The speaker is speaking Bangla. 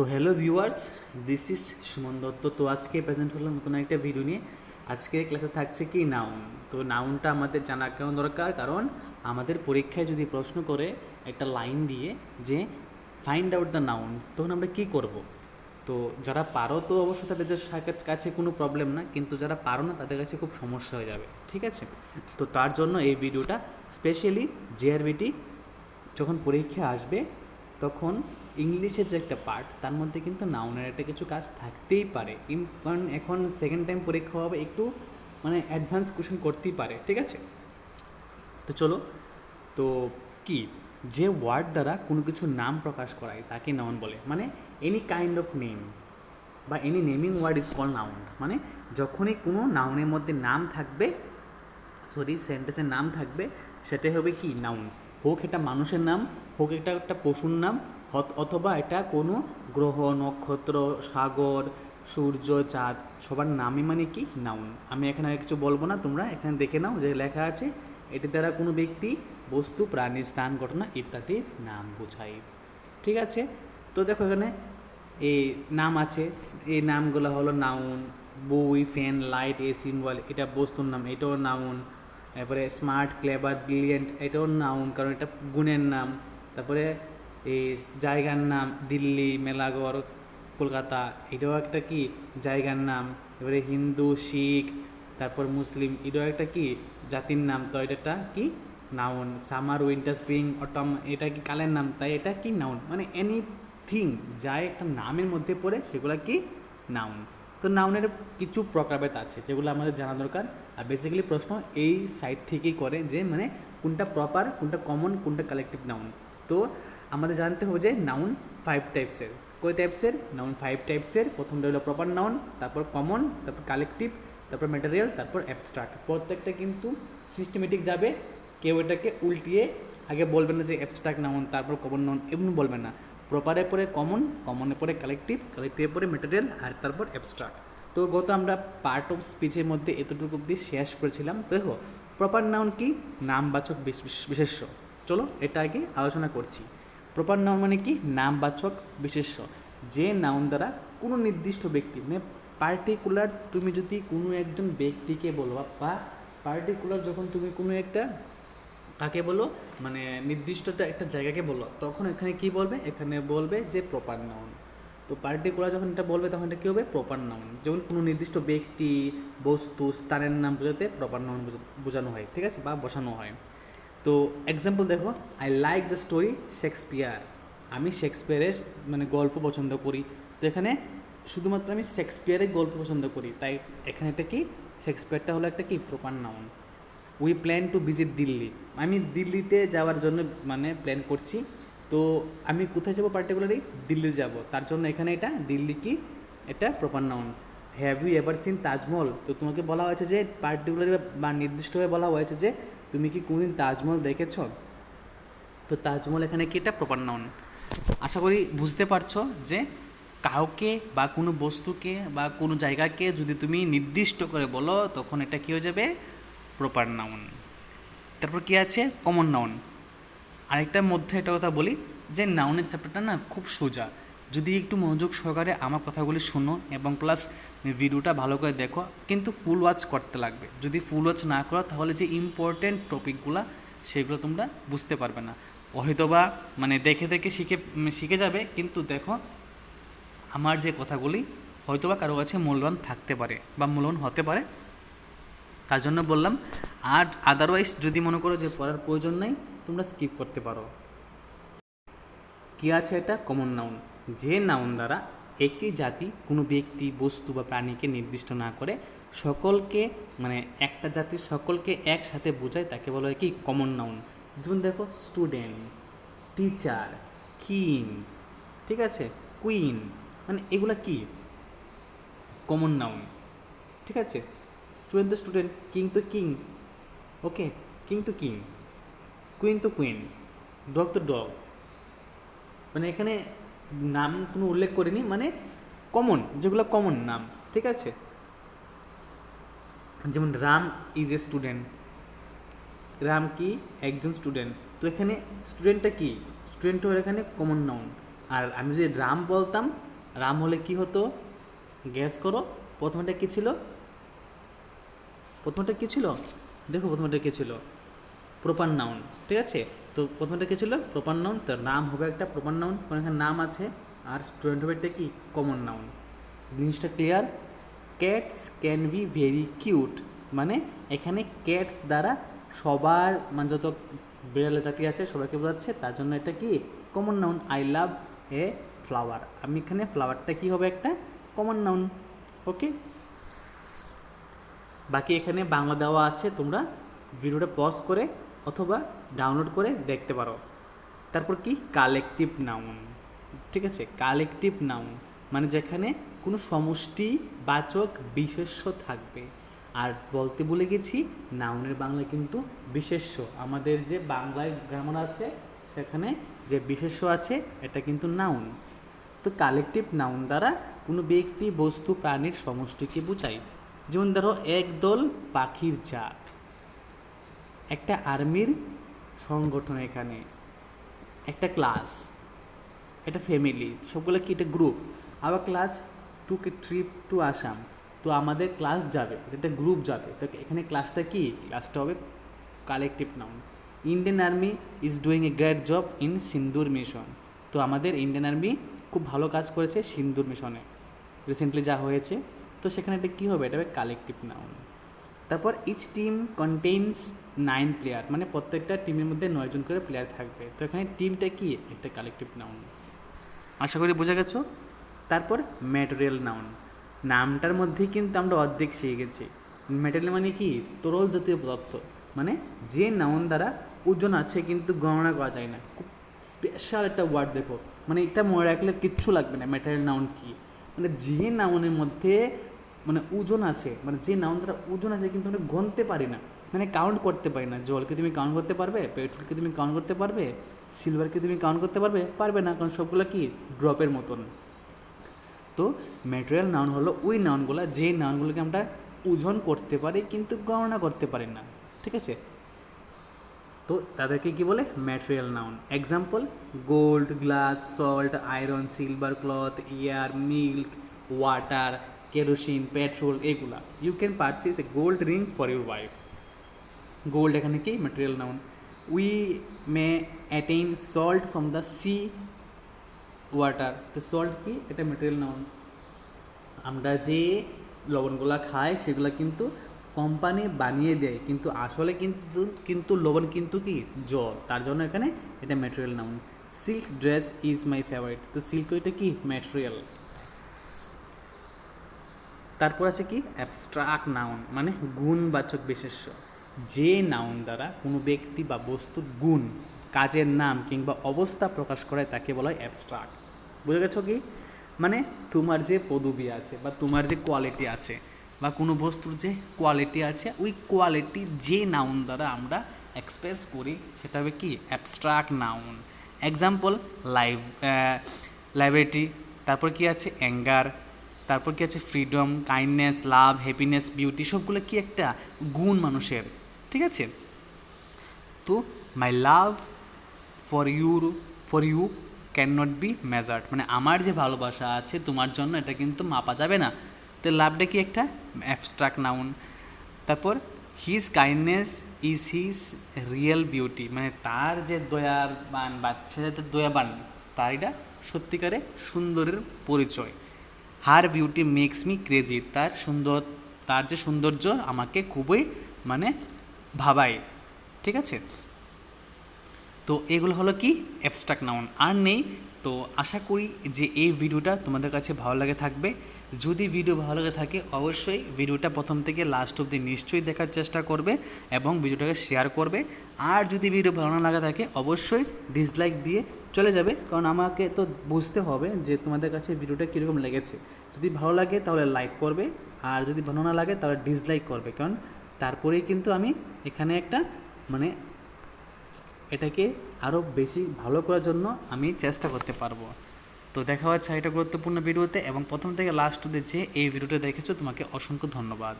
তো hello viewers this is Suman Dutta. তো আজকে প্রেজেন্ট হলাম নতুন একটা ভিডিও নিয়ে। আজকে ক্লাসে থাকছে কি নাউন তো নাউনটা আমাদের জানা কেন দরকার? কারণ আমাদের পরীক্ষায় যদি প্রশ্ন করে একটা লাইন দিয়ে যে ফাইন্ড আউট দ্য নাউন তখন আমরা কি করব? তো যারা পারো তো অবশ্যই তাদের কাছে কোনো প্রবলেম না, কিন্তু যারা পারো না তাদের কাছে খুব সমস্যা হয়ে যাবে। ঠিক আছে? তো তার জন্য এই ভিডিওটা স্পেশালি জেআরবিটি যখন পরীক্ষা আসবে, তখন ইংলিশের যে একটা পার্ট তার মধ্যে কিন্তু নাউনের একটা কিছু কাজ থাকতেই পারে। কারণ এখন সেকেন্ড টাইম পরীক্ষা হবে, একটু মানে অ্যাডভান্স কোশ্চেন করতেই পারে, ঠিক আছে? তো চলো, তো কি? যে ওয়ার্ড দ্বারা কোনো কিছু নাম প্রকাশ করায়, তাকে নাউন বলে। মানে এনি কাইন্ড অফ নেম বা any naming word is call noun মানে যখনই কোনো নাউনের মধ্যে নাম থাকবে সরি সেন্টেন্সের নাম থাকবে, সেটাই হবে কি? নাউন হোক এটা মানুষের নাম, হোক এটা একটা পশুর নাম অথবা এটা কোনো গ্রহ, নক্ষত্র, সাগর, সূর্য, চাঁদ, সবার নামই মানে কি? নাউন আমি এখানে আর কিছু বলব না, তোমরা এখানে দেখে নাও যে লেখা আছে, এটি দ্বারা কোনো ব্যক্তি, বস্তু, প্রাণী, স্থান, ঘটনা ইত্যাদির নাম বোঝায়। ঠিক আছে? তো দেখো এখানে এই নাম আছে এই নামগুলো হলো নাউন বই ফ্যান লাইট এ সিম্বল এটা বস্তুর নাম, এটাও নাউন তারপরে স্মার্ট ক্লেভার ব্রিলিয়েন্ট এটাও নাউন কারণ এটা গুণের নাম। তারপরে এই জায়গার নাম, দিল্লি মেলাগড় কলকাতা, এটাও একটা কি? জায়গার নাম। এবারে হিন্দু, শিখ, তারপর মুসলিম, এটাও একটা কি? জাতির নাম। তো এটা একটা কি? Noun summer winter spring autumn এটা কি কালের নাম? তাই এটা কি নাউন মানে এনিথিং যা একটা নামের মধ্যে পড়ে, সেগুলো কি? নাউন তো নাউনের কিছু প্রকারভেদ আছে, যেগুলো আমাদের জানা দরকার। আর বেসিক্যালি প্রশ্ন এই সাইড থেকেই করে যে মানে কোনটা প্রপার কোনটা কমন কোনটা কালেকটিভ নাউন তো আমাদের জানতে হবে যে নাউন ফাইভ টাইপসের কয় টাইপসের নাউন ফাইভ টাইপসের প্রথমটা হলো প্রপার নাউন তারপর কমন তারপর কালেকটিভ তারপর ম্যাটেরিয়াল তারপর অ্যাবস্ট্রাক্ট প্রত্যেকটা কিন্তু সিস্টেমেটিক যাবে। কেউ এটাকে উল্টিয়ে আগে বলবে না যে অ্যাবস্ট্রাক্ট নাউন তারপর কমন নাউন এমন বলবে না। প্রপারের পরে কমন কমনের পরে কালেকটিভ কালেকটিভের পরে ম্যাটেরিয়াল আর তারপর অ্যাবস্ট্রাক্ট তো গত আমরা পার্ট অফ স্পিচের মধ্যে এতটুকু অব্দি শেষ করেছিলাম দেখো প্রপার নাউন কি? নামবাচক বিশ- বিশ- বিশেষ্য। চলো, এটা আগে আলোচনা করছি। প্রপার নাউন মানে কি? নামবাচক বিশেষ্য। যে নাউন দ্বারা কোনো নির্দিষ্ট ব্যক্তি মানে পার্টিকুলার তুমি যদি কোনো একজন ব্যক্তিকে বলো বা পার্টিকুলার যখন তুমি কোনো একটা কাকে বলো মানে নির্দিষ্ট একটা- জায়গাকে বলো, তখন এখানে কি বলবে? এখানে বলবে যে প্রপার নাউন তো পার্টিকুলার যখন এটা বলবে, তখন এটা কী হবে? প্রপার নাউন যেমন কোনো নির্দিষ্ট ব্যক্তি, বস্তু, স্থানের নাম বোঝাতে প্রপার নাউন বোঝানো হয়, ঠিক আছে? বা বসানো হয়। তো এক্সাম্পল দেখো I like the story Shakespeare আমি শেক্সপিয়ারের মানে গল্প পছন্দ করি। তো এখানে শুধুমাত্র আমি শেক্সপিয়ারের গল্প পছন্দ করি। তাই এখানে একটা কি? শেক্সপিয়ারটা হলো একটা কি? Proper noun we plan to visit Delhi আমি দিল্লিতে যাওয়ার জন্য মানে প্ল্যান করছি। তো আমি কোথায় যাব পার্টিকুলারলি দিল্লি যাব। তার জন্য এখানে এটা, দিল্লি কি? এটা proper noun have you ever seen Taj Mahal তো তোমাকে বলা হয়েছে যে পার্টিকুলারলি বা নির্দিষ্টভাবে বলা হয়েছে যে তুমি কি কোনোদিন তাজমহল দেখেছ? তো তাজমহল এখানে কি এটা? প্রপার নাউন আশা করি বুঝতে পারছ যে কাউকে বা কোনো বস্তুকে বা কোনো জায়গাকে যদি তুমি নির্দিষ্ট করে বলো, তখন এটা কী হয়ে যাবে? প্রপার নাউন তারপর কি আছে? কমন নাউন আরেকটার মধ্যে একটা কথা বলি, যে নাউনের চ্যাপ্টারটা না খুব সোজা। যদি একটু মনোযোগ সহকারে আমার কথাগুলি শুনো এবং প্লাস ভিডিওটা ভালো করে দেখো, কিন্তু ফুল ওয়াচ করতে লাগবে। যদি ফুল ওয়াচ না করো, তাহলে যে ইম্পর্টেন্ট টপিকগুলো সেগুলো তোমরা বুঝতে পারবে না। হয়তোবা মানে দেখে দেখে শিখে শিখে যাবে, কিন্তু দেখো, আমার যে কথাগুলি হয়তোবা কারও কাছে মূল্যবান থাকতে পারে বা মূল্যবান হতে পারে। তার জন্য বললাম, আর আদারওয়াইজ যদি মনে করো যে পড়ার প্রয়োজন নেই, তোমরা স্কিপ করতে পারো। কি আছে এটা? কমন নাউন যে নাউন দ্বারা একই জাতি, কোনো ব্যক্তি, বস্তু বা প্রাণীকে নির্দিষ্ট না করে সকলকে মানে একটা জাতির সকলকে একসাথে বোঝায়, তাকে বলা হয় কি? কমন নাউন যেমন দেখো স্টুডেন্ট টিচার কিং ঠিক আছে? কুইন মানে এগুলা কি? কমন নাউন ঠিক আছে? স্টুডেন্ট তো স্টুডেন্ট কিং তো কিং ওকে কিং তো কিং কুইন তো কুইন ডগ তো ডগ মানে এখানে নাম কোনো উল্লেখ করিনি মানে কমন যেগুলো কমন নাম, ঠিক আছে? যেমন Ram is a student Ram কি? একজন স্টুডেন্ট তো এখানে স্টুডেন্টটা কি? স্টুডেন্ট হলো এখানে কমন নাউন আর আমি যদি রাম বলতাম, রাম হলে কি হতো? গ্যাস করো, প্রথমটা কি ছিল? প্রথমটা কি ছিল? দেখো প্রথমটা কি ছিল? প্রপার নাউন ঠিক আছে? তো প্রথমটা কি ছিল? প্রপার নাউন তো নাম হবে একটা প্রপার নাউন কারণ এখানে নাম আছে, আর স্টুডেন্ট হবে একটা কি? কমন নাউন জিনিসটা clear cats can be very cute মানে এখানে ক্যাটস দ্বারা সবার মানে যত বিড়ালের জাতি আছে, সবাইকে বোঝাচ্ছে, তার জন্য এটা কি? Common noun I love a flower আমি এখানে ফ্লাওয়ারটা কি হবে একটা? কমন নাউন ওকে বাকি এখানে বাংলা দেওয়া আছে, তোমরা ভিডিওটা পজ করে অথবা ডাউনলোড করে দেখতে পারো। তারপর কি? কালেকটিভ নাউন ঠিক আছে? কালেকটিভ নাউন মানে যেখানে কোনো সমষ্টি বাচক বিশেষ্য থাকবে। আর বলতে ভুলে গেছি নাউনের বাংলা কিন্তু বিশেষ্য। আমাদের যে বাংলায় গ্রামার আছে, সেখানে যে বিশেষ্য আছে, এটা কিন্তু নাউন তো কালেকটিভ নাউন দ্বারা কোনো ব্যক্তি, বস্তু, প্রাণীর সমষ্টিকে বোঝায়। যেমন ধরো একদল পাখির জাত। একটা আর্মির সংগঠন এখানে, একটা ক্লাস, একটা ফ্যামিলি সবগুলো কি, এটা গ্রুপ আবার class two trip to Assam তো আমাদের ক্লাস যাবে এটা গ্রুপ যাবে। তো এখানে ক্লাসটা কি? ক্লাসটা হবে collective noun Indian army is doing a great job in Sindoor mission তো আমাদের ইন্ডিয়ান আর্মি খুব ভালো কাজ করেছে সিন্দুর মিশনে রিসেন্টলি যা হয়েছে তো সেখানে এটা কী হবে? এটা হবে কালেকটিভ নাউন তারপর each team contains nine player মানে প্রত্যেকটা টিমের মধ্যে নয়জন করে প্লেয়ার থাকবে। তো এখানে টিমটা কি? একটা কালেকটিভ নাউন আশা করি বোঝা গেছো? তারপর ম্যাটেরিয়াল নাউন নামটার মধ্যে কিন্তু আমরা অর্ধেক শিখে গেছি। ম্যাটেরিয়াল মানে কি? তরল জাতীয় পদার্থ। মানে যে নাউন দ্বারা ওজন আছে কিন্তু গণনা করা যায় না। খুব স্পেশাল একটা ওয়ার্ড দেখো। মানে এটা মনে রাখলে কিচ্ছু লাগবে না। ম্যাটেরিয়াল নাউন কি? মানে যে নাউনের মধ্যে মানে ওজন আছে মানে যে নাউন দ্বারা ওজন আছে কিন্তু আমরা গণতে পারি না। মানে কাউন্ট করতে পারি না। জলকে তুমি কাউন্ট করতে পারবে পেট্রোলকে তুমি কাউন্ট করতে পারবে সিলভারকে তুমি কাউন্ট করতে পারবে পারবে না, কারণ সবগুলো কি? ড্রপের মতন। তো ম্যাটেরিয়াল নাউন হলো ওই নাউনগুলো যে নাউনগুলোকে আমরা ওজন করতে পারি কিন্তু গণনা করতে পারি না। ঠিক আছে? তো তাদেরকে কি বলে? Material noun example gold glass salt iron silver cloth air milk water kerosene, petrol, এগুলা। You can purchase a gold ring for your wife gold এখানে কি? Material noun we may attain salt from the sea water তো সল্ট কি? এটা ম্যাটেরিয়াল নাউন আমরা যে লবণগুলা খাই, সেগুলো কিন্তু কোম্পানি বানিয়ে দেয়। কিন্তু আসলে কিন্তু কিন্তু লবণ কিন্তু কি? জল। তার জন্য এখানে এটা material noun silk dress is my favourite তো সিল্ক এটা কি? ম্যাটেরিয়াল তারপর আছে কি? অ্যাবস্ট্রাক্ট নাউন মানে গুণবাচক বিশেষ্য। যে নাউন দ্বারা কোনো ব্যক্তি বা বস্তুর গুণ, কাজের নাম কিংবা অবস্থা প্রকাশ করে তাকে বলা হয় অ্যাবস্ট্রাক্ট বুঝে গেছো কি? মানে তোমার যে পদবি আছে বা তোমার যে কোয়ালিটি আছে বা কোনো বস্তুর যে কোয়ালিটি আছে, ওই কোয়ালিটি যে নাউন দ্বারা আমরা এক্সপ্রেস করি, সেটা হবে কি? Abstract noun example live library তারপর কি আছে? অ্যাঙ্গার তারপর কি আছে? Freedom kindness love happiness beauty সবগুলো কি একটা গুণ মানুষের, ঠিক আছে? তো my love for your for you can not be measured মানে আমার যে ভালোবাসা আছে তোমার জন্য এটা কিন্তু মাপা যাবে না। তো লাভটা কি একটা? অ্যাবস্ট্রাক্ট নাউন তারপর his kindness is his real beauty মানে তার যে দয়ার বান বাচ্চা যে দয়াবান তার এটা সত্যিকারে সুন্দরের পরিচয়। Her beauty makes me crazy তার সুন্দর, তার যে সৌন্দর্য আমাকে খুবই মানে ভাবায়। ঠিক আছে? তো এগুলো হলো কি? অ্যাবস্ট্রাক্ট নাউন আর নেই তো আশা করি যে এই ভিডিওটা তোমাদের কাছে ভালো লাগে থাকবে। যদি ভিডিও ভালো লাগে থাকে, অবশ্যই ভিডিওটা প্রথম থেকে লাস্ট অবধি নিশ্চয়ই দেখার চেষ্টা করবে এবং ভিডিওটাকে শেয়ার করবে। আর যদি ভিডিও ভালো না লাগা থাকে, অবশ্যই ডিসলাইক দিয়ে চলে যাবে। কারণ আমাকে তো বুঝতে হবে যে তোমাদের কাছে ভিডিওটা কীরকম লেগেছে। যদি ভালো লাগে তাহলে লাইক করবে, আর যদি ভালো না লাগে তাহলে ডিসলাইক করবে। কারণ তারপরেই কিন্তু আমি এখানে একটা মানে এটাকে আরও বেশি ভালো করার জন্য আমি চেষ্টা করতে পারব। তো দেখা হচ্ছে একটা গুরুত্বপূর্ণ ভিডিওতে এবং প্রথম থেকে লাস্ট অব্দি এই ভিডিওটা দেখেছ, তোমাকে অসংখ্য ধন্যবাদ।